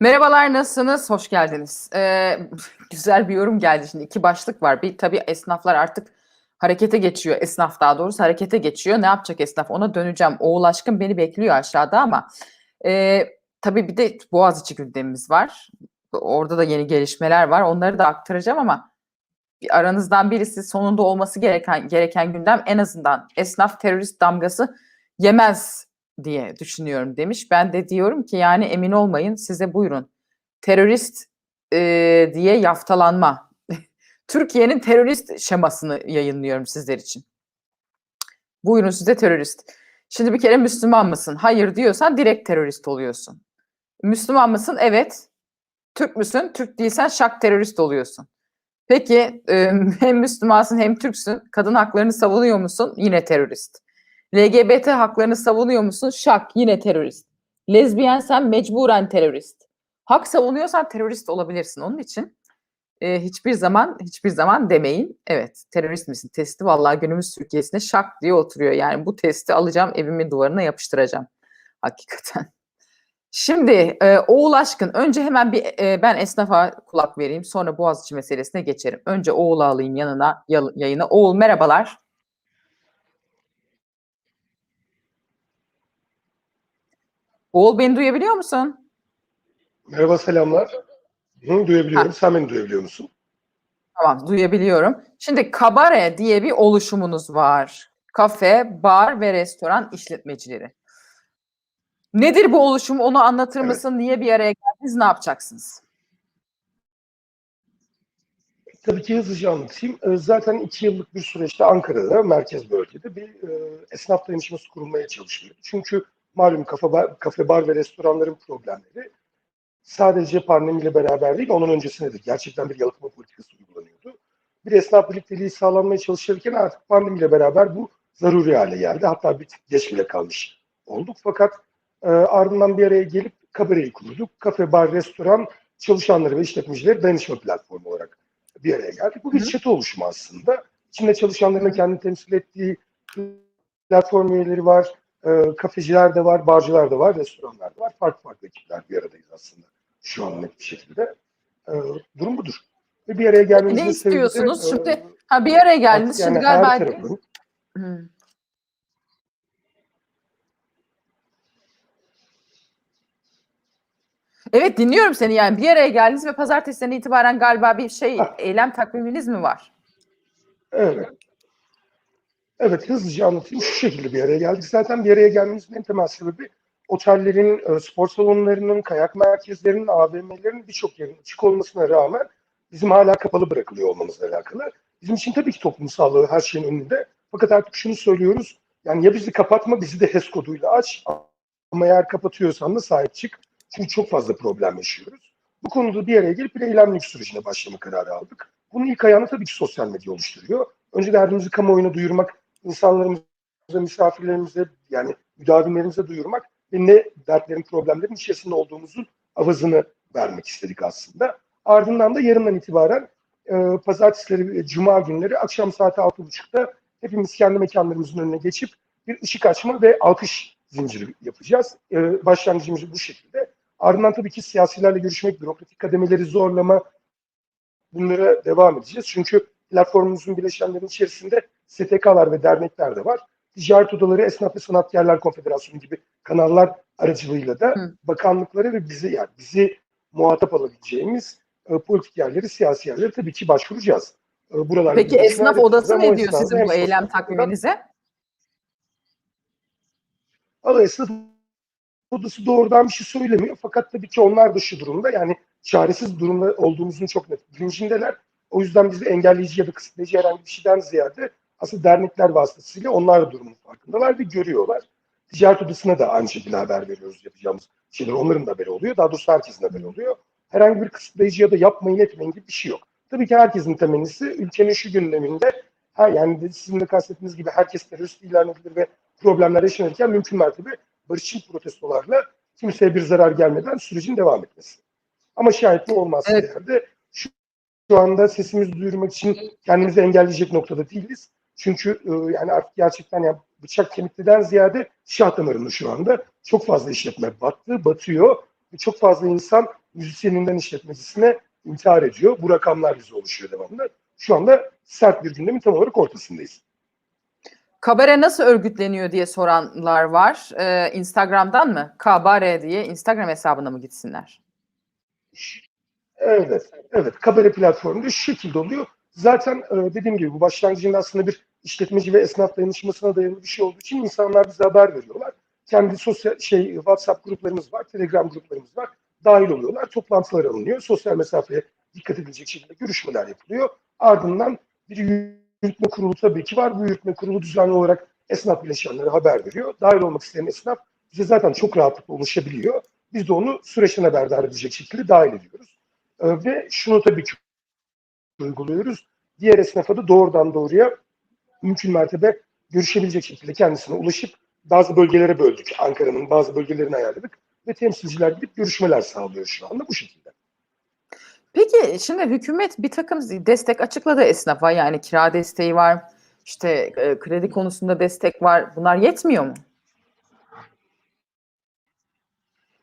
Merhabalar, nasılsınız? Hoş geldiniz. Eee, güzel bir yorum geldi şimdi. 2 başlık var. Bir tabii esnaflar artık harekete geçiyor. Esnaf daha doğrusu harekete geçiyor. Ne yapacak esnaf? Ona döneceğim. Oğul Aşkın beni bekliyor aşağıda ama eee, tabii bir de Boğaziçi gündemimiz var. Orada da yeni gelişmeler var. Onları da aktaracağım ama aranızdan birisi sonunda olması gereken gereken gündem en azından esnaf terörist damgası yemez diye düşünüyorum demiş. Ben de diyorum ki yani emin olmayın size buyurun. Terörist eee, diye yaftalanma. Türkiye'nin terörist şemasını yayınlıyorum sizler için. Buyurun size terörist. Şimdi bir kere Müslüman mısın? Hayır diyorsan direkt terörist oluyorsun. Müslüman mısın? Evet. Türk müsün? Türk değilsen şak terörist oluyorsun. Peki hem Müslümansın hem Türksün. Kadın haklarını savunuyor musun? Yine terörist. LGBT haklarını savunuyor musun? Şak yine terörist. Lezbiyensen mecburen terörist. Hak savunuyorsan terörist olabilirsin. Onun için e, hiçbir zaman hiçbir zaman demeyin. Evet terörist misin testi vallahi günümüz Türkiye'sine şak diye oturuyor. Yani bu testi alacağım evimin duvarına yapıştıracağım. Hakikaten. Şimdi e, Oğul Aşkın önce hemen bir e, ben esnafa kulak vereyim sonra Boğaziçi meselesine geçerim. Önce Oğul'u alayım yanına yayına. Oğul merhabalar. Oğul beni duyabiliyor musun? Merhaba selamlar. Hı, duyabiliyorum. Sen beni duyabiliyor musun? Tamam, duyabiliyorum. Şimdi Kabare diye bir oluşumunuz var. Kafe, bar ve restoran işletmecileri. Nedir bu oluşum? Onu anlatır Evet. mısın? Niye bir araya geldiniz? Ne yapacaksınız? Tabii ki hızlıca anlatayım. Ee, Zaten iki yıllık bir süreçte Ankara'da, merkez bölgede bir e, esnaf dayanışması kurulmaya çalışılıyor. Çünkü malum kafe bar, kafe, bar ve restoranların problemleri sadece pandemiyle beraber değil, onun öncesinde de gerçekten bir yalıtma politikası uygulanıyordu. Bir esnaf birlikteliği sağlanmaya çalışırken artık pandemiyle beraber bu zaruri hale geldi. Hatta bir tık geç bile kalmış olduk. Fakat e, ardından bir araya gelip kabareyi kurduk. Kafe, bar, restoran çalışanları ve işletmecileri dayanışma platformu olarak bir araya geldik. Bu bir çatı oluşumu aslında. İçinde çalışanların kendini temsil ettiği platform üyeleri var, e, kafeciler de var, barcılar da var, restoranlar da var. Farklı farklı ekipler bir aradayız aslında şu an net bir şekilde. E, durum budur. Ve bir araya gelmemizin Ne sebebi istiyorsunuz? e, Şimdi Ha bir araya geldiniz. artık Şimdi yani galiba Hı. Evet dinliyorum seni yani bir araya geldiniz ve pazartesiden itibaren galiba bir şey Hah. eylem takviminiz mi var? Evet. Evet hızlıca anlatayım. Şu şekilde bir araya geldik. Zaten bir araya gelmemizin en temel sebebi otellerin, e, spor salonlarının, kayak merkezlerinin, AVM'lerin birçok yerin açık olmasına rağmen bizim hala kapalı bırakılıyor olmamızla alakalı. Bizim için tabii ki toplum sağlığı her şeyin önünde. Fakat artık şunu söylüyoruz. Yani ya bizi kapatma, bizi de HES koduyla aç. Ama eğer kapatıyorsan da sahip çık. Çünkü çok fazla problem yaşıyoruz. Bu konuda bir araya gelip bir eylemlilik sürecine başlama kararı aldık. Bunun ilk ayağını tabii ki sosyal medya oluşturuyor. Önce derdimizi kamuoyuna duyurmak, insanlarımıza, misafirlerimize yani müdavimlerimize duyurmak ve ne dertlerin, problemlerin içerisinde olduğumuzun avazını vermek istedik aslında. Ardından da yarından itibaren e, pazartesileri cuma günleri akşam saati 6.30'da hepimiz kendi mekanlarımızın önüne geçip bir ışık açma ve alkış zinciri yapacağız. E, başlangıcımız bu şekilde. Ardından tabii ki siyasilerle görüşmek, bürokratik kademeleri zorlama bunlara devam edeceğiz. Çünkü platformumuzun bileşenlerinin içerisinde STK'lar ve dernekler de var. Ticaret Odaları, Esnaf ve Sanatkarlar Konfederasyonu gibi kanallar aracılığıyla da Hı. bakanlıklara ve bizi yani bizi muhatap alabileceğimiz e, politik yerleri, siyasi yerleri tabii ki başvuracağız. E, buralarda Peki esnaf odası ne diyor sizin bu eylem takviminize? Ama esnaf odası doğrudan bir şey söylemiyor. Fakat tabii ki onlar da şu durumda yani çaresiz durumda olduğumuzun çok net bilincindeler. O yüzden bizi engelleyici ya da kısıtlayıcı herhangi bir şeyden ziyade aslında dernekler vasıtasıyla onlar da durumun farkındalar ve görüyorlar. Ticaret odasına da aynı şekilde haber veriyoruz yapacağımız şeyler. Onların da haberi oluyor. Daha doğrusu herkesin haberi oluyor. Herhangi bir kısıtlayıcı ya da yapmayın etmeyin gibi bir şey yok. Tabii ki herkesin temennisi ülkenin şu gündeminde ha, yani sizin de kastettiğiniz gibi herkes terörist ilan edilir ve problemler yaşanırken mümkün mertebe barışçıl protestolarla kimseye bir zarar gelmeden sürecin devam etmesi. Ama şayet bu olmazsa Evet. şu, şu anda sesimizi duyurmak için kendimizi engelleyecek noktada değiliz. Çünkü e, yani artık gerçekten yani bıçak kemikliden ziyade şah damarında şu anda çok fazla işletme battı, batıyor ve çok fazla insan müzisyeninden işletmecisine intihar ediyor. Bu rakamlar bize oluşuyor devamlı. Şu anda sert bir gündemin tam olarak ortasındayız. Kabare nasıl örgütleniyor diye soranlar var. Ee, Instagram'dan mı? Kabare diye Instagram hesabına mı gitsinler? Evet, evet. Kabare platformunda şu şekilde oluyor. Zaten e, dediğim gibi bu başlangıcında aslında bir işletmeci ve esnaf dayanışmasına dayalı bir şey olduğu için insanlar bize haber veriyorlar. Kendi sosyal şey WhatsApp gruplarımız var, Telegram gruplarımız var. Dahil oluyorlar. Toplantılar alınıyor. Sosyal mesafeye dikkat edilecek şekilde görüşmeler yapılıyor. Ardından bir yürütme kurulu tabii ki var. Bu yürütme kurulu düzenli olarak esnaf bileşenlere haber veriyor. Dahil olmak isteyen esnaf bize zaten çok rahatlıkla ulaşabiliyor. Biz de onu süreçten haberdar edecek şekilde dahil ediyoruz. Ee, ve şunu tabii ki uyguluyoruz. Diğer esnafa da doğrudan doğruya mümkün mertebe görüşebilecek şekilde kendisine ulaşıp bazı bölgelere böldük. Ankara'nın bazı bölgelerini ayarladık ve temsilciler gidip görüşmeler sağlıyor şu anda bu şekilde. Peki şimdi hükümet bir takım destek açıkladı esnafa. Yani kira desteği var, işte e, kredi konusunda destek var. Bunlar yetmiyor mu?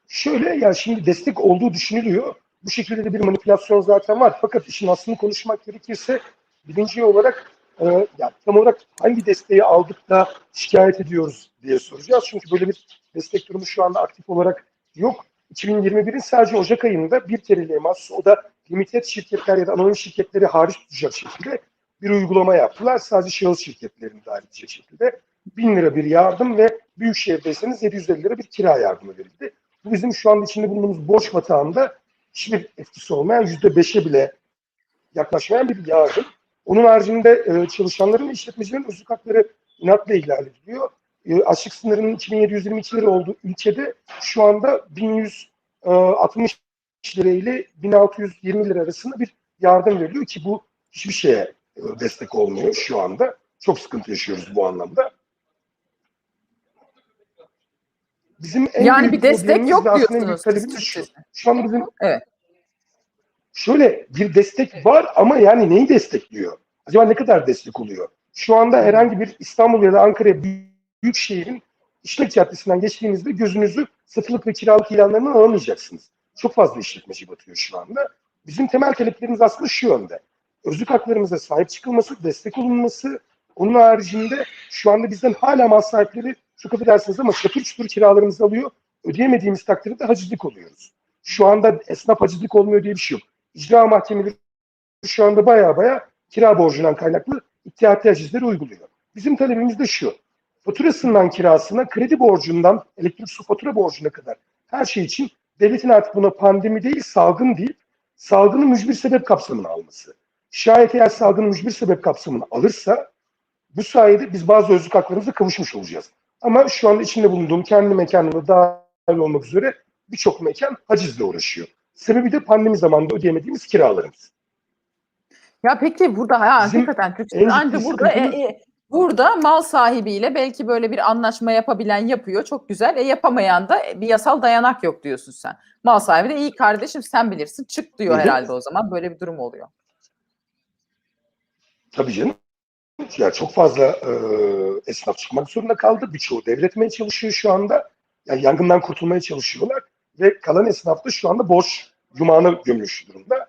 Şöyle yani şimdi destek olduğu düşünülüyor. Bu şekilde de bir manipülasyon zaten var. Fakat işin aslını konuşmak gerekirse birinci olarak e, yani tam olarak hangi desteği aldık da şikayet ediyoruz diye soracağız. Çünkü böyle bir destek durumu şu anda aktif olarak yok. 2021'in sadece Ocak ayında bir kereliğe mahsus o da limited şirketler ya da anonim şirketleri hariç tutacak şekilde bir uygulama yaptılar. Sadece şahıs şirketlerini dahil edecek şekilde 1000 lira bir yardım ve büyük şehirdeyseniz 750 lira bir kira yardımı verildi. Bu bizim şu anda içinde bulunduğumuz borç batağında hiçbir etkisi olmayan yüzde beşe bile yaklaşmayan bir yardım. Onun haricinde e, çalışanların ve işletmecilerin özlük hakları inatla ihlal ediliyor. E, açlık sınırının 2722 lira olduğu ülkede şu anda 1160 lira ile 1620 lira arasında bir yardım veriliyor ki bu hiçbir şeye e, destek olmuyor şu anda. Çok sıkıntı yaşıyoruz bu anlamda. Bizim en Yani bir destek yok diyorsunuz. siz şu. Şu anda bizim Evet. şöyle bir destek var ama yani neyi destekliyor? Acaba ne kadar destek oluyor? Şu anda herhangi bir İstanbul ya da Ankara büyük, büyük şehrin işlek caddesinden geçtiğinizde gözünüzü satılık ve kiralık ilanlarından alamayacaksınız. Çok fazla işletmeci batıyor şu anda. Bizim temel taleplerimiz aslında şu yönde. Özlük haklarımıza sahip çıkılması, destek olunması, onun haricinde şu anda bizden hala mal sahipleri çok affedersiniz ama çatır çutur kiralarımızı alıyor. Ödeyemediğimiz takdirde hacizlik oluyoruz. Şu anda esnaf hacizlik olmuyor diye bir şey yok. İcra mahkemeleri şu anda baya baya kira borcundan kaynaklı ihtiyati hacizleri uyguluyor. Bizim talebimiz de şu. Faturasından kirasına, kredi borcundan elektrik su fatura borcuna kadar her şey için devletin artık buna pandemi değil, salgın değil, salgını mücbir sebep kapsamına alması. Şayet eğer salgını mücbir sebep kapsamına alırsa bu sayede biz bazı özlük haklarımıza kavuşmuş olacağız. Ama şu anda içinde bulunduğum kendi mekanımda dahil olmak üzere birçok mekan hacizle uğraşıyor. Sebebi de pandemi zamanında ödeyemediğimiz kiralarımız. Ya peki burada ha, Bizim hakikaten Türk en anca ciddi burada e, e, burada mal sahibiyle belki böyle bir anlaşma yapabilen yapıyor. Çok güzel. E yapamayan da bir yasal dayanak yok diyorsun sen. Mal sahibi de iyi kardeşim sen bilirsin çık diyor hı. herhalde o zaman. Böyle bir durum oluyor. Tabii canım. Ya çok fazla e, esnaf çıkmak zorunda kaldı. Birçoğu devretmeye çalışıyor şu anda. Yani yangından kurtulmaya çalışıyorlar. Ve kalan esnaf da şu anda borç yumağına gömülmüş durumda.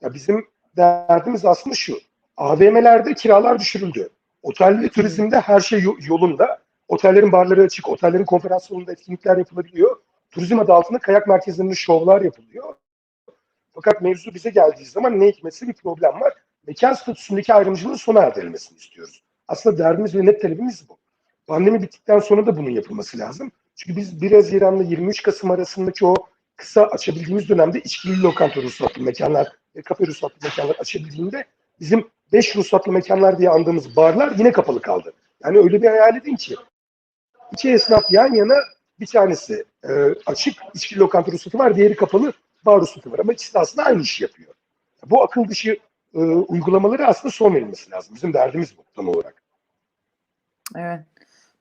Ya bizim derdimiz aslında şu. AVM'lerde kiralar düşürüldü. Otel ve turizmde her şey yo- yolunda. Otellerin barları açık, otellerin konferans salonunda etkinlikler yapılabiliyor. Turizm adı altında kayak merkezlerinde şovlar yapılıyor. Fakat mevzu bize geldiği zaman ne hikmetse bir problem var mekan statüsündeki ayrımcılığın sona erdirilmesini istiyoruz. Aslında derdimiz ve net talebimiz bu. Pandemi bittikten sonra da bunun yapılması lazım. Çünkü biz 1 Haziran'la 23 Kasım arasındaki o kısa açabildiğimiz dönemde içkili lokanta ruhsatlı mekanlar ve kafe ruhsatlı mekanlar açabildiğinde bizim 5 ruhsatlı mekanlar diye andığımız barlar yine kapalı kaldı. Yani öyle bir hayal edin ki iki esnaf yan yana bir tanesi e, açık içkili lokanta ruhsatı var, diğeri kapalı bar ruhsatı var ama ikisi de aslında aynı işi yapıyor. Bu akıl dışı e, uygulamaları aslında son verilmesi lazım. Bizim derdimiz bu tam olarak. Evet.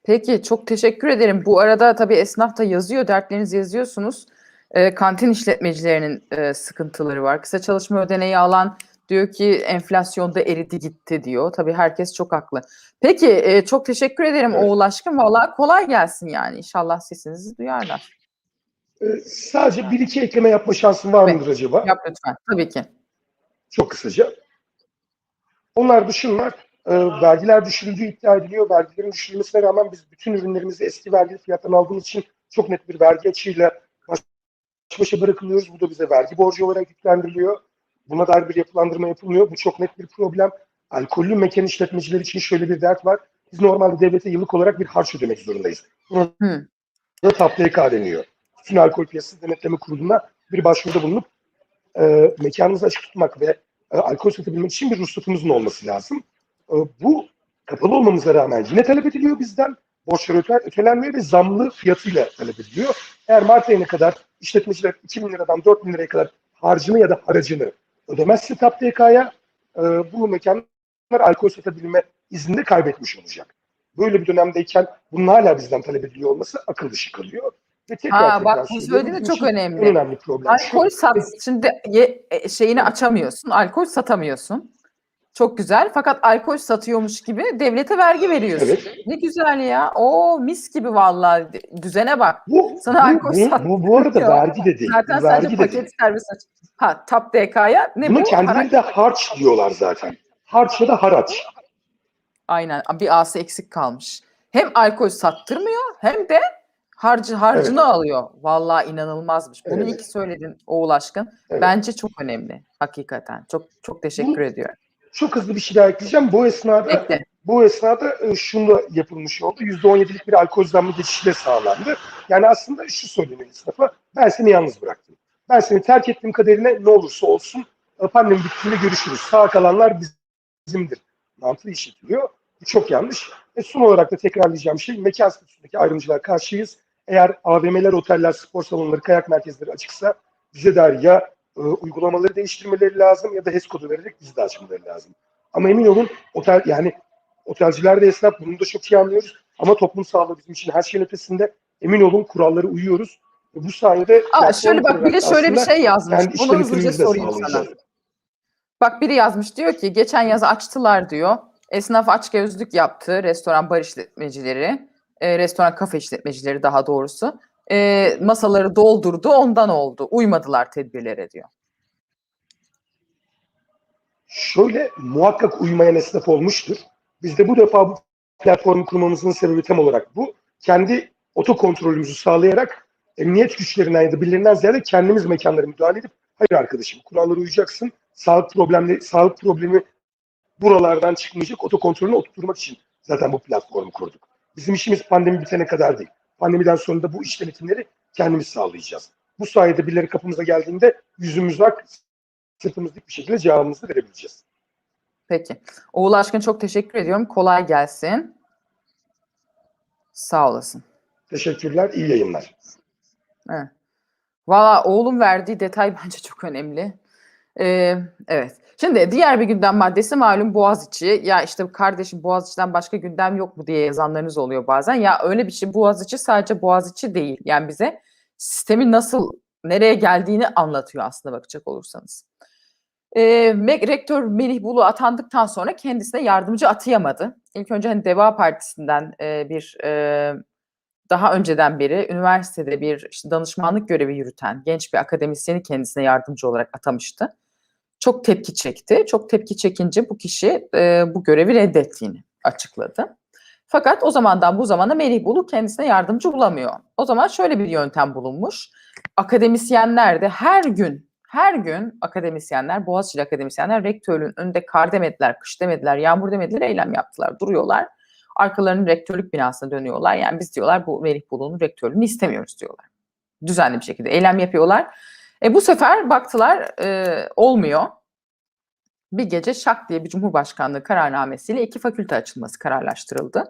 Peki çok teşekkür ederim. Bu arada tabii esnaf da yazıyor, dertlerinizi yazıyorsunuz. Ee, kantin işletmecilerinin e, sıkıntıları var. Kısa çalışma ödeneği alan diyor ki enflasyonda eridi gitti diyor. Tabii herkes çok haklı. Peki e, çok teşekkür ederim Evet. Oğul Aşkın. Valla kolay gelsin yani. İnşallah sesinizi duyarlar. Ee, sadece bir iki ekleme yapma şansın var mıdır acaba? Yap lütfen. Tabii ki. Çok kısaca. Onlar dışında e, vergiler düşürüldüğü iddia ediliyor. Vergilerin düşürülmesine rağmen biz bütün ürünlerimizi eski vergi fiyattan aldığımız için çok net bir vergi açığıyla baş başa bırakılıyoruz. Bu da bize vergi borcu olarak yüklendiriliyor. Buna dair bir yapılandırma yapılmıyor. Bu çok net bir problem. Alkollü mekan işletmeciler için şöyle bir dert var. Biz normalde devlete yıllık olarak bir harç ödemek zorundayız. Buna da TAPDK deniyor. Bütün Alkol Piyasası Denetleme Kurulu'na bir başvuruda bulunup e, mekanınızı açık tutmak ve e, alkol satabilmek için bir ruhsatımızın olması lazım. E, bu kapalı olmamıza rağmen yine talep ediliyor bizden. Borçlar öte, ötelenmiyor ve zamlı fiyatıyla talep ediliyor. Eğer Mart ayına kadar işletmeciler 2 bin liradan 4 bin liraya kadar harcını ya da haracını ödemezse TAPDK'ya e, bu mekanlar alkol satabilme iznini kaybetmiş olacak. Böyle bir dönemdeyken bunun hala bizden talep ediliyor olması akıl dışı kalıyor. Ve tekrar Ha, tekrar bak bu söylediğin de çok önemli. Önemli problem şu. Alkol sat. Şimdi ye- e, şeyini açamıyorsun. Alkol satamıyorsun. Çok güzel. Fakat alkol satıyormuş gibi devlete vergi veriyorsun. Evet. Ne güzel ya. O mis gibi vallahi. Düzene bak. Bu, Sana bu, alkol bu, sat- bu, bu arada Yok. vergi de değil. Zaten vergi sadece de paket değil. servis aç. Ha TAP DK'ya ne Bunu bu? kendileri de harç diyorlar zaten. Harç ya da haraç. Aynen. Bir A'sı eksik kalmış. Hem alkol sattırmıyor hem de harcı harcını alıyor. Vallahi inanılmazmış. Bunu Evet. ilk söyledin Oğul Aşkın. Evet. Bence çok önemli. Hakikaten. Çok çok teşekkür Bu- ediyorum. Çok hızlı bir şey daha ekleyeceğim. Bu esnada Bekle. bu esnada e, şunu yapılmış oldu. %17'lik bir alkol zammı geçişi de sağlandı. Yani aslında şu söyleniyor esnafa. Ben seni yalnız bıraktım. Ben seni terk ettiğim kaderine ne olursa olsun pandemi bittiğinde görüşürüz. Sağ kalanlar bizimdir. Mantığı işitiliyor. Bu çok yanlış. Ve son olarak da tekrarlayacağım şey mekan statüsündeki ayrımcılığa karşıyız. Eğer AVM'ler, oteller, spor salonları, kayak merkezleri açıksa bize dair ya e, uygulamaları değiştirmeleri lazım ya da HES kodu vererek bizi de açmaları lazım. Ama emin olun otel yani otelciler de esnaf bunu da çok iyi anlıyoruz. Ama toplum sağlığı bizim için her şeyin ötesinde. Emin olun kurallara uyuyoruz. Ve bu sayede Aa, şöyle bak biri şöyle bir şey yazmış. Bunu hızlıca sorayım sana. Bak biri yazmış diyor ki geçen yaz açtılar diyor. Esnaf açgözlük yaptı. Restoran bar işletmecileri, e, restoran kafe işletmecileri daha doğrusu. E, masaları doldurdu ondan oldu. Uymadılar tedbirlere diyor. Şöyle muhakkak uymayan esnaf olmuştur. Biz de bu defa bu platformu kurmamızın sebebi tam olarak bu. Kendi otokontrolümüzü sağlayarak emniyet güçlerinden ya da birilerinden ziyade kendimiz mekanlara müdahale edip hayır arkadaşım kurallara uyacaksın. Sağlık problemli sağlık problemi buralardan çıkmayacak otokontrolünü oturtmak için zaten bu platformu kurduk. Bizim işimiz pandemi bitene kadar değil. Pandemiden sonra da bu iş denetimleri kendimiz sağlayacağız. Bu sayede birileri kapımıza geldiğinde yüzümüz ak, sırtımız dik bir şekilde cevabımızı verebileceğiz. Peki. Oğul Aşkın çok teşekkür ediyorum. Kolay gelsin. Sağ olasın. Teşekkürler, iyi yayınlar. Evet. Valla oğlum verdiği detay bence çok önemli. Ee, evet. Şimdi diğer bir gündem maddesi malum Boğaziçi. Ya işte kardeşim Boğaziçi'den başka gündem yok mu diye yazanlarınız oluyor bazen. Ya öyle bir şey Boğaziçi sadece Boğaziçi değil. Yani bize sistemin nasıl nereye geldiğini anlatıyor aslında bakacak olursanız. Me- Rektör Melih Bulu atandıktan sonra kendisine yardımcı atayamadı. İlk önce hani Deva Partisi'nden e, bir e, daha önceden beri üniversitede bir işte danışmanlık görevi yürüten genç bir akademisyeni kendisine yardımcı olarak atamıştı. Çok tepki çekti. Çok tepki çekince bu kişi e, bu görevi reddettiğini açıkladı. Fakat o zamandan bu zamana Melih Bulu kendisine yardımcı bulamıyor. O zaman şöyle bir yöntem bulunmuş. Akademisyenler de her gün, her gün akademisyenler, Boğaziçi'li akademisyenler rektörlüğün önünde kar demediler, kış demediler, yağmur demediler, eylem yaptılar, duruyorlar. Arkalarının rektörlük binasına dönüyorlar. Yani biz diyorlar bu Melih Bulu'nun rektörlüğünü istemiyoruz diyorlar. Düzenli bir şekilde eylem yapıyorlar. E bu sefer baktılar e, olmuyor. Bir gece şak diye bir Cumhurbaşkanlığı kararnamesiyle iki fakülte açılması kararlaştırıldı.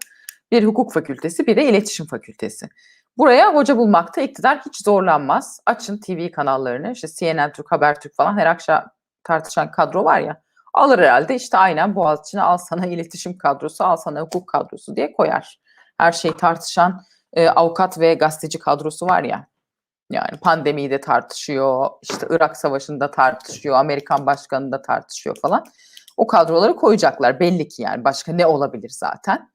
Bir hukuk fakültesi bir de iletişim fakültesi. Buraya hoca bulmakta iktidar hiç zorlanmaz. Açın TV kanallarını işte CNN Türk, Habertürk falan her akşam tartışan kadro var ya alır herhalde işte aynen Boğaziçi'ne al sana iletişim kadrosu al sana hukuk kadrosu diye koyar. Her şey tartışan e, avukat ve gazeteci kadrosu var ya yani pandemiyi de tartışıyor, işte Irak Savaşı'nda tartışıyor, Amerikan Başkanı da tartışıyor falan. O kadroları koyacaklar belli ki yani başka ne olabilir zaten.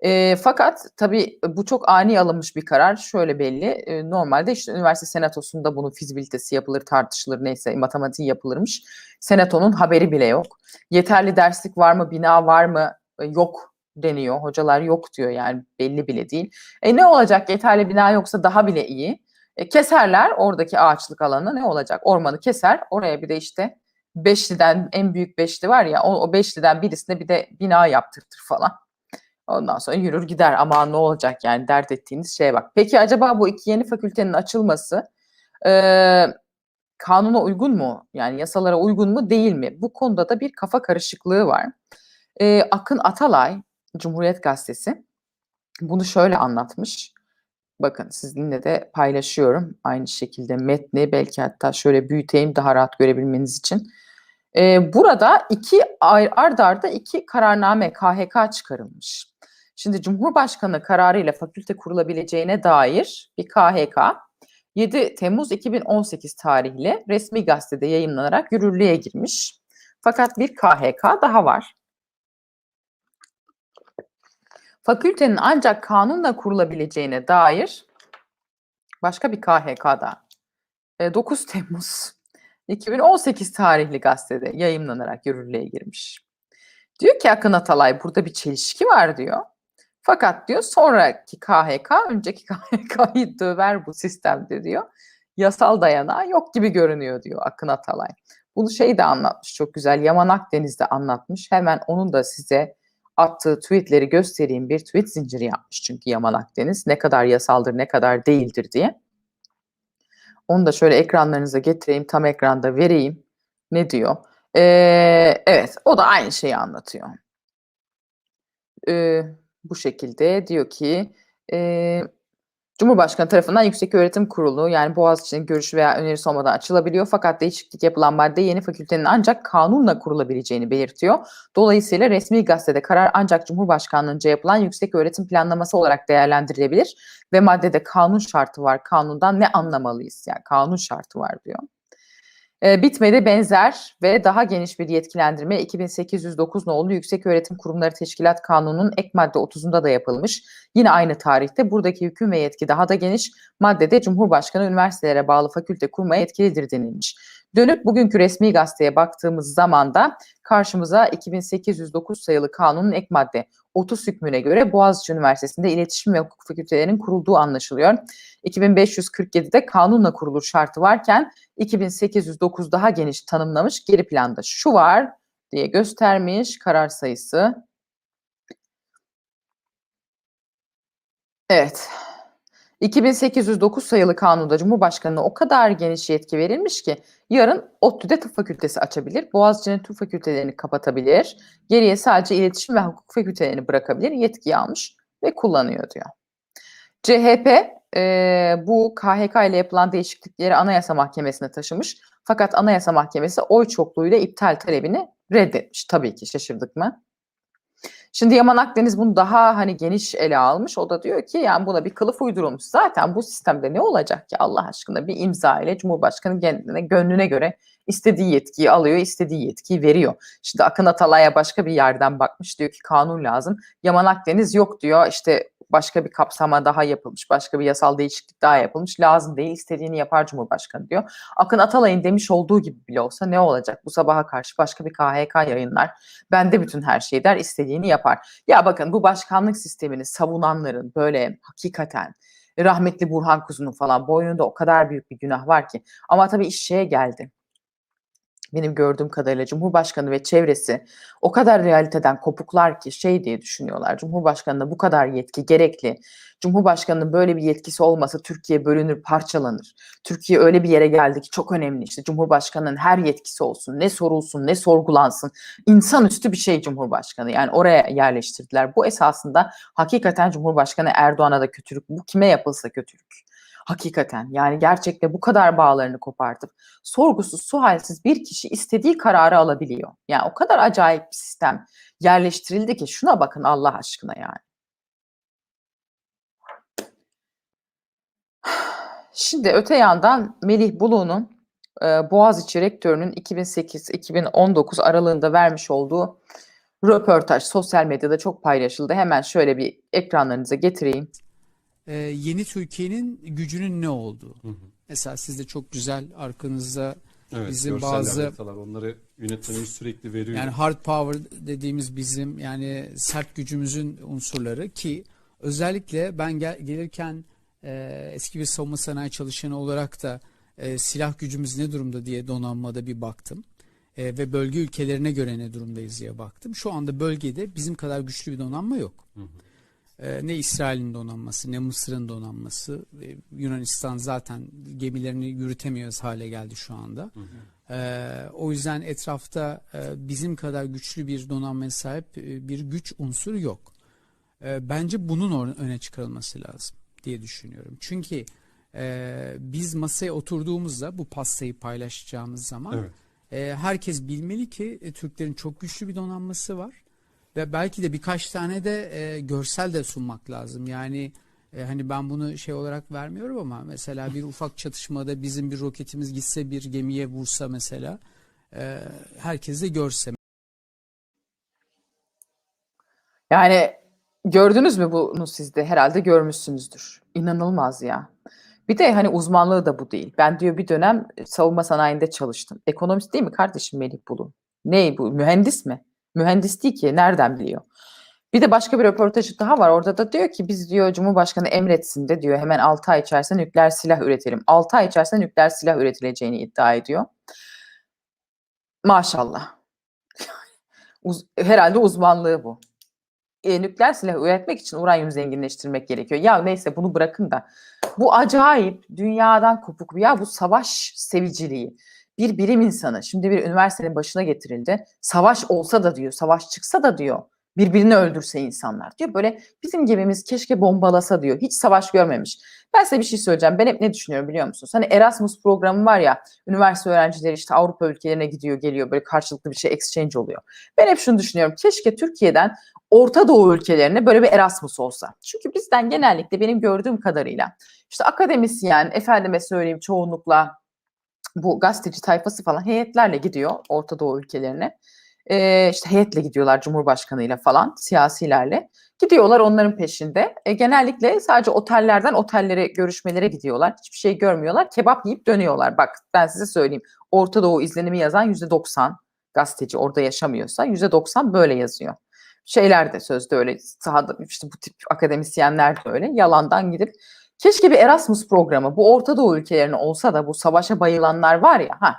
E, fakat tabii bu çok ani alınmış bir karar. Şöyle belli. E, normalde işte üniversite senatosunda bunun fizibilitesi yapılır, tartışılır neyse matematiği yapılırmış. Senatonun haberi bile yok. Yeterli derslik var mı, bina var mı? E, yok deniyor. Hocalar yok diyor yani belli bile değil. E ne olacak yeterli bina yoksa daha bile iyi. E, keserler oradaki ağaçlık alanı ne olacak? Ormanı keser. Oraya bir de işte Beşli'den en büyük Beşli var ya o, o Beşli'den birisine bir de bina yaptırtır falan. Ondan sonra yürür gider ama ne olacak yani dert ettiğiniz şeye bak. Peki acaba bu iki yeni fakültenin açılması e, kanuna uygun mu? Yani yasalara uygun mu değil mi? Bu konuda da bir kafa karışıklığı var. E, Akın Atalay, Cumhuriyet Gazetesi bunu şöyle anlatmış. Bakın sizinle de paylaşıyorum aynı şekilde metni belki hatta şöyle büyüteyim daha rahat görebilmeniz için. Ee, burada iki ard arda iki kararname KHK çıkarılmış. Şimdi Cumhurbaşkanı kararıyla fakülte kurulabileceğine dair bir KHK 7 Temmuz 2018 tarihli resmi gazetede yayınlanarak yürürlüğe girmiş. Fakat bir KHK daha var. Fakültenin ancak kanunla kurulabileceğine dair başka bir KHK'da 9 Temmuz 2018 tarihli gazetede yayımlanarak yürürlüğe girmiş. Diyor ki Akın Atalay burada bir çelişki var diyor. Fakat diyor sonraki KHK önceki KHK'yı döver bu sistemde diyor. Yasal dayanağı yok gibi görünüyor diyor Akın Atalay. Bunu şey de anlatmış çok güzel. Yaman Akdeniz'de anlatmış. Hemen onun da size attığı tweetleri göstereyim. Bir tweet zinciri yapmış çünkü Yaman Akdeniz. Ne kadar yasaldır ne kadar değildir diye. Onu da şöyle ekranlarınıza getireyim. Tam ekranda vereyim. Ne diyor? Ee, evet o da aynı şeyi anlatıyor. Ee, bu şekilde diyor ki e, Cumhurbaşkanı tarafından Yüksek Öğretim Kurulu yani Boğaziçi'nin görüşü veya önerisi olmadan açılabiliyor. Fakat değişiklik yapılan madde yeni fakültenin ancak kanunla kurulabileceğini belirtiyor. Dolayısıyla resmi gazetede karar ancak Cumhurbaşkanlığınca yapılan yüksek öğretim planlaması olarak değerlendirilebilir. Ve maddede kanun şartı var. Kanundan ne anlamalıyız? Yani kanun şartı var diyor. E, bitmedi benzer ve daha geniş bir yetkilendirme 2809 nolu Yüksek Öğretim Kurumları Teşkilat Kanunu'nun ek madde 30'unda da yapılmış. Yine aynı tarihte buradaki hüküm ve yetki daha da geniş. Maddede Cumhurbaşkanı üniversitelere bağlı fakülte kurmaya yetkilidir denilmiş. Dönüp bugünkü resmi gazeteye baktığımız zaman da karşımıza 2809 sayılı kanunun ek madde 30 hükmüne göre Boğaziçi Üniversitesi'nde iletişim ve hukuk fakültelerinin kurulduğu anlaşılıyor. 2547'de kanunla kurulur şartı varken 2809 daha geniş tanımlamış geri planda şu var diye göstermiş karar sayısı. Evet. 2809 sayılı kanunda Cumhurbaşkanı'na o kadar geniş yetki verilmiş ki yarın ODTÜ'de tıp fakültesi açabilir, Boğaziçi'nin tıp fakültelerini kapatabilir, geriye sadece iletişim ve hukuk fakültelerini bırakabilir, yetkiyi almış ve kullanıyor diyor. CHP e, bu KHK ile yapılan değişiklikleri Anayasa Mahkemesi'ne taşımış. Fakat Anayasa Mahkemesi oy çokluğuyla iptal talebini reddetmiş. Tabii ki şaşırdık mı? Şimdi Yaman Akdeniz bunu daha hani geniş ele almış. O da diyor ki yani buna bir kılıf uydurulmuş. Zaten bu sistemde ne olacak ki Allah aşkına bir imza ile Cumhurbaşkanı kendine gönlüne göre istediği yetkiyi alıyor, istediği yetkiyi veriyor. Şimdi Akın Atalay'a başka bir yerden bakmış diyor ki kanun lazım. Yaman Akdeniz yok diyor işte başka bir kapsama daha yapılmış, başka bir yasal değişiklik daha yapılmış. Lazım değil, istediğini yapar Cumhurbaşkanı diyor. Akın Atalay'ın demiş olduğu gibi bile olsa ne olacak? Bu sabaha karşı başka bir KHK yayınlar. Bende bütün her şey der, istediğini yapar. Ya bakın bu başkanlık sistemini savunanların böyle hakikaten rahmetli Burhan Kuzu'nun falan boynunda o kadar büyük bir günah var ki. Ama tabii iş şeye geldi benim gördüğüm kadarıyla Cumhurbaşkanı ve çevresi o kadar realiteden kopuklar ki şey diye düşünüyorlar. Cumhurbaşkanına bu kadar yetki gerekli. Cumhurbaşkanının böyle bir yetkisi olmasa Türkiye bölünür, parçalanır. Türkiye öyle bir yere geldi ki çok önemli işte Cumhurbaşkanının her yetkisi olsun, ne sorulsun, ne sorgulansın. İnsanüstü bir şey Cumhurbaşkanı. Yani oraya yerleştirdiler. Bu esasında hakikaten Cumhurbaşkanı Erdoğan'a da kötülük. Bu kime yapılsa kötülük. Hakikaten yani gerçekte bu kadar bağlarını kopartıp sorgusuz sualsiz bir kişi istediği kararı alabiliyor. Yani o kadar acayip bir sistem yerleştirildi ki şuna bakın Allah aşkına yani. Şimdi öte yandan Melih Bulu'nun e, Boğaziçi Rektörü'nün 2008-2019 aralığında vermiş olduğu röportaj sosyal medyada çok paylaşıldı. Hemen şöyle bir ekranlarınıza getireyim. Ee, yeni Türkiye'nin gücünün ne olduğu. Hı hı. Mesela siz de çok güzel arkanızda Evet, Bizim bazı- haritalar onları yönetmenimiz sürekli veriyor. yani hard power dediğimiz bizim yani sert gücümüzün unsurları ki özellikle ben gel- gelirken e, eski bir savunma sanayi çalışanı olarak da e, silah gücümüz ne durumda diye donanmada bir baktım. E, ve bölge ülkelerine göre ne durumdayız diye baktım. Şu anda bölgede bizim kadar güçlü bir donanma yok. E, ne İsrail'in donanması, ne Mısır'ın donanması, Yunanistan zaten gemilerini yürütemiyoruz hale geldi şu anda. E, o yüzden etrafta e, bizim kadar güçlü bir donanmaya sahip e, bir güç unsuru yok. E, bence bunun öne çıkarılması lazım diye düşünüyorum. Çünkü e, biz masaya oturduğumuzda bu pastayı paylaşacağımız zaman Evet. e, herkes bilmeli ki e, Türklerin çok güçlü bir donanması var ve belki de birkaç tane de e, görsel de sunmak lazım. Yani e, hani ben bunu şey olarak vermiyorum ama mesela bir ufak çatışmada bizim bir roketimiz gitse bir gemiye vursa mesela e, herkes de görse. Yani gördünüz mü bunu siz de herhalde görmüşsünüzdür. İnanılmaz ya. Bir de hani uzmanlığı da bu değil. Ben diyor bir dönem savunma sanayinde çalıştım. Ekonomist değil mi kardeşim Melih Bulu? Ne bu? Mühendis mi? Mühendis değil ki. Nereden biliyor? Bir de başka bir röportajı daha var. Orada da diyor ki biz diyor Cumhurbaşkanı emretsin de diyor hemen 6 ay içerisinde nükleer silah üretelim. 6 ay içerisinde nükleer silah üretileceğini iddia ediyor. Maşallah. Uz- herhalde uzmanlığı bu e, nükleer silah üretmek için uranyum zenginleştirmek gerekiyor. Ya neyse bunu bırakın da bu acayip dünyadan kopuk ya bu savaş seviciliği. Bir bilim insanı şimdi bir üniversitenin başına getirildi. Savaş olsa da diyor, savaş çıksa da diyor birbirini öldürse insanlar diyor. Böyle bizim gemimiz keşke bombalasa diyor. Hiç savaş görmemiş. Ben size bir şey söyleyeceğim. Ben hep ne düşünüyorum biliyor musunuz? Hani Erasmus programı var ya üniversite öğrencileri işte Avrupa ülkelerine gidiyor geliyor böyle karşılıklı bir şey exchange oluyor. Ben hep şunu düşünüyorum. Keşke Türkiye'den Orta Doğu ülkelerine böyle bir Erasmus olsa. Çünkü bizden genellikle benim gördüğüm kadarıyla işte akademisyen, efendime söyleyeyim çoğunlukla bu gazeteci tayfası falan heyetlerle gidiyor Orta Doğu ülkelerine. Ee, işte heyetle gidiyorlar Cumhurbaşkanıyla falan, siyasilerle. Gidiyorlar onların peşinde. E, genellikle sadece otellerden otellere, görüşmelere gidiyorlar. Hiçbir şey görmüyorlar. Kebap yiyip dönüyorlar. Bak ben size söyleyeyim. Orta Doğu izlenimi yazan %90 gazeteci orada yaşamıyorsa %90 böyle yazıyor şeyler de sözde öyle sahada işte bu tip akademisyenler de öyle yalandan gidip keşke bir Erasmus programı bu Orta Doğu ülkelerine olsa da bu savaşa bayılanlar var ya ha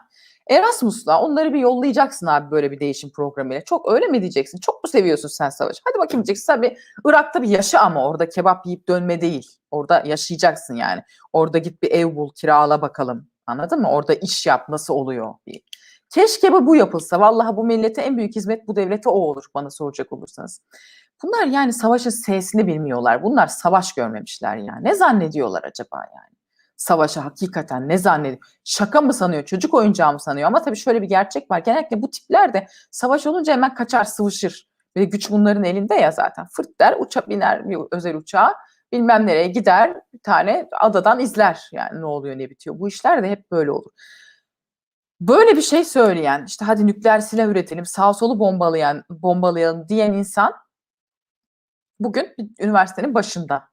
Erasmus'la onları bir yollayacaksın abi böyle bir değişim programıyla. Çok öyle mi diyeceksin? Çok mu seviyorsun sen savaşı? Hadi bakayım diyeceksin. Bir Irak'ta bir yaşa ama orada kebap yiyip dönme değil. Orada yaşayacaksın yani. Orada git bir ev bul, kirala bakalım. Anladın mı? Orada iş yap, nasıl oluyor? Bir. Keşke bu yapılsa. Vallahi bu millete en büyük hizmet bu devlete o olur bana soracak olursanız. Bunlar yani savaşın sesini bilmiyorlar. Bunlar savaş görmemişler yani. Ne zannediyorlar acaba yani? Savaşı hakikaten ne zannediyor? Şaka mı sanıyor? Çocuk oyuncağı mı sanıyor? Ama tabii şöyle bir gerçek var. Genellikle bu tipler de savaş olunca hemen kaçar sıvışır. Ve güç bunların elinde ya zaten. Fırt der uçak biner bir özel uçağa bilmem nereye gider bir tane adadan izler yani ne oluyor ne bitiyor. Bu işler de hep böyle olur. Böyle bir şey söyleyen işte hadi nükleer silah üretelim sağ solu bombalayan bombalayalım diyen insan bugün üniversitenin başında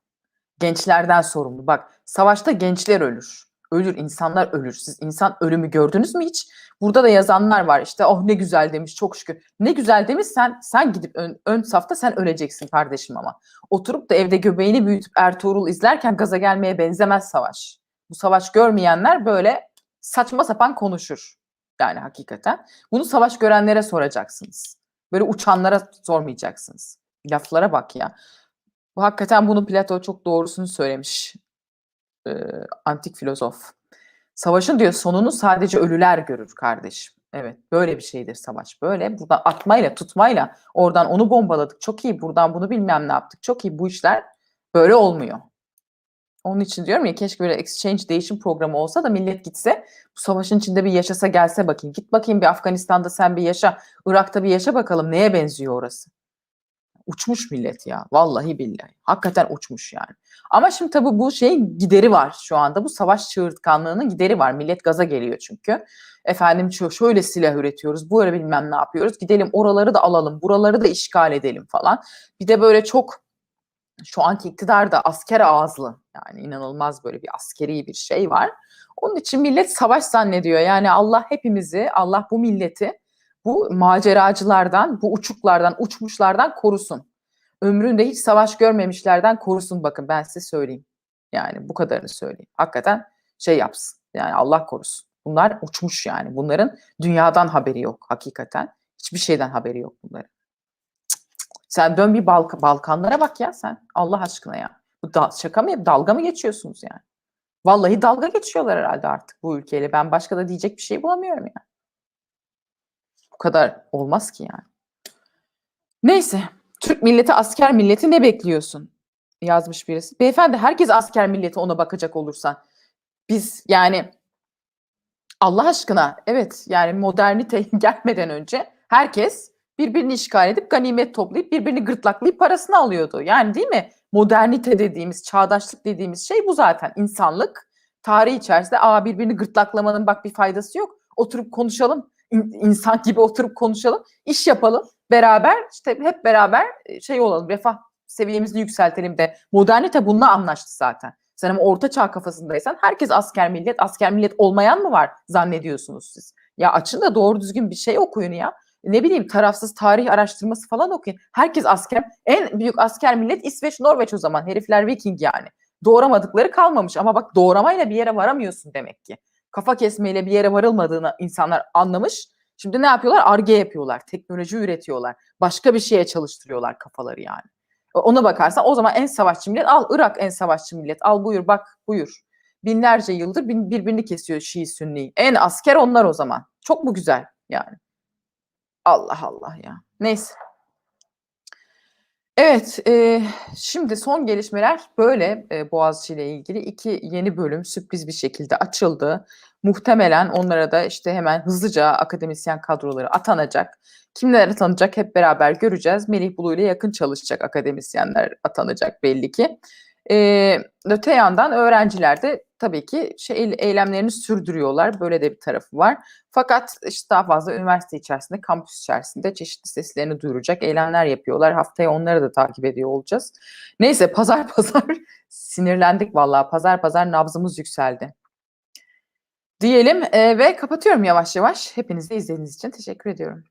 gençlerden sorumlu. Bak savaşta gençler ölür. Ölür insanlar ölür. Siz insan ölümü gördünüz mü hiç? Burada da yazanlar var işte oh ne güzel demiş çok şükür. Ne güzel demiş sen sen gidip ön, ön safta sen öleceksin kardeşim ama. Oturup da evde göbeğini büyütüp Ertuğrul izlerken gaza gelmeye benzemez savaş. Bu savaş görmeyenler böyle saçma sapan konuşur. Yani hakikaten. Bunu savaş görenlere soracaksınız. Böyle uçanlara sormayacaksınız. Laflara bak ya. Bu hakikaten bunu Plato çok doğrusunu söylemiş. Ee, antik filozof. Savaşın diyor sonunu sadece ölüler görür kardeşim. Evet böyle bir şeydir savaş. Böyle buradan atmayla tutmayla oradan onu bombaladık çok iyi buradan bunu bilmem ne yaptık çok iyi bu işler böyle olmuyor. Onun için diyorum ya keşke böyle exchange değişim programı olsa da millet gitse bu savaşın içinde bir yaşasa gelse bakayım. Git bakayım bir Afganistan'da sen bir yaşa, Irak'ta bir yaşa bakalım neye benziyor orası. Uçmuş millet ya. Vallahi billahi. Hakikaten uçmuş yani. Ama şimdi tabii bu şeyin gideri var şu anda. Bu savaş çığırtkanlığının gideri var. Millet gaza geliyor çünkü. Efendim şö- şöyle silah üretiyoruz. Bu ara bilmem ne yapıyoruz. Gidelim oraları da alalım. Buraları da işgal edelim falan. Bir de böyle çok şu anki iktidar da asker ağızlı. Yani inanılmaz böyle bir askeri bir şey var. Onun için millet savaş zannediyor. Yani Allah hepimizi, Allah bu milleti bu maceracılardan, bu uçuklardan, uçmuşlardan korusun. Ömründe hiç savaş görmemişlerden korusun bakın ben size söyleyeyim. Yani bu kadarını söyleyeyim. Hakikaten şey yapsın. Yani Allah korusun. Bunlar uçmuş yani. Bunların dünyadan haberi yok hakikaten. Hiçbir şeyden haberi yok bunların. Sen dön bir Balk- Balkanlara bak ya sen. Allah aşkına ya. Bu da, şaka mı? Dalga mı geçiyorsunuz yani? Vallahi dalga geçiyorlar herhalde artık bu ülkeyle. Ben başka da diyecek bir şey bulamıyorum yani. Kadar olmaz ki yani. Neyse. Türk milleti asker milleti ne bekliyorsun? Yazmış birisi. Beyefendi herkes asker milleti ona bakacak olursa. Biz yani Allah aşkına evet yani modernite gelmeden önce herkes birbirini işgal edip ganimet toplayıp birbirini gırtlaklayıp parasını alıyordu. Yani değil mi? Modernite dediğimiz, çağdaşlık dediğimiz şey bu zaten. İnsanlık tarih içerisinde aa birbirini gırtlaklamanın bak bir faydası yok. Oturup konuşalım. İn- insan gibi oturup konuşalım. iş yapalım. Beraber işte hep beraber e, şey olalım. Refah seviyemizi yükseltelim de. Modernite bununla anlaştı zaten. Sen ama orta çağ kafasındaysan herkes asker millet, asker millet olmayan mı var zannediyorsunuz siz? Ya açın da doğru düzgün bir şey okuyun ya. Ne bileyim tarafsız tarih araştırması falan okuyun. Herkes asker. En büyük asker millet İsveç, Norveç o zaman. Herifler Viking yani. Doğramadıkları kalmamış ama bak doğramayla bir yere varamıyorsun demek ki. Kafa kesmeyle bir yere varılmadığını insanlar anlamış. Şimdi ne yapıyorlar? Arge yapıyorlar. Teknoloji üretiyorlar. Başka bir şeye çalıştırıyorlar kafaları yani. Ona bakarsan o zaman en savaşçı millet al Irak en savaşçı millet. Al buyur bak buyur. Binlerce yıldır birbirini kesiyor Şii Sünni. En asker onlar o zaman. Çok mu güzel yani? Allah Allah ya. Neyse. Evet, e, şimdi son gelişmeler böyle e, Boğaziçi ile ilgili iki yeni bölüm sürpriz bir şekilde açıldı. Muhtemelen onlara da işte hemen hızlıca akademisyen kadroları atanacak. Kimler atanacak hep beraber göreceğiz. Melih Bulu ile yakın çalışacak akademisyenler atanacak belli ki. Ee, öte yandan öğrenciler de tabii ki şey eylemlerini sürdürüyorlar. Böyle de bir tarafı var. Fakat işte daha fazla üniversite içerisinde, kampüs içerisinde çeşitli seslerini duyuracak eylemler yapıyorlar. Haftaya onları da takip ediyor olacağız. Neyse pazar pazar sinirlendik vallahi. Pazar pazar nabzımız yükseldi. Diyelim e, ve kapatıyorum yavaş yavaş. Hepinize izlediğiniz için teşekkür ediyorum.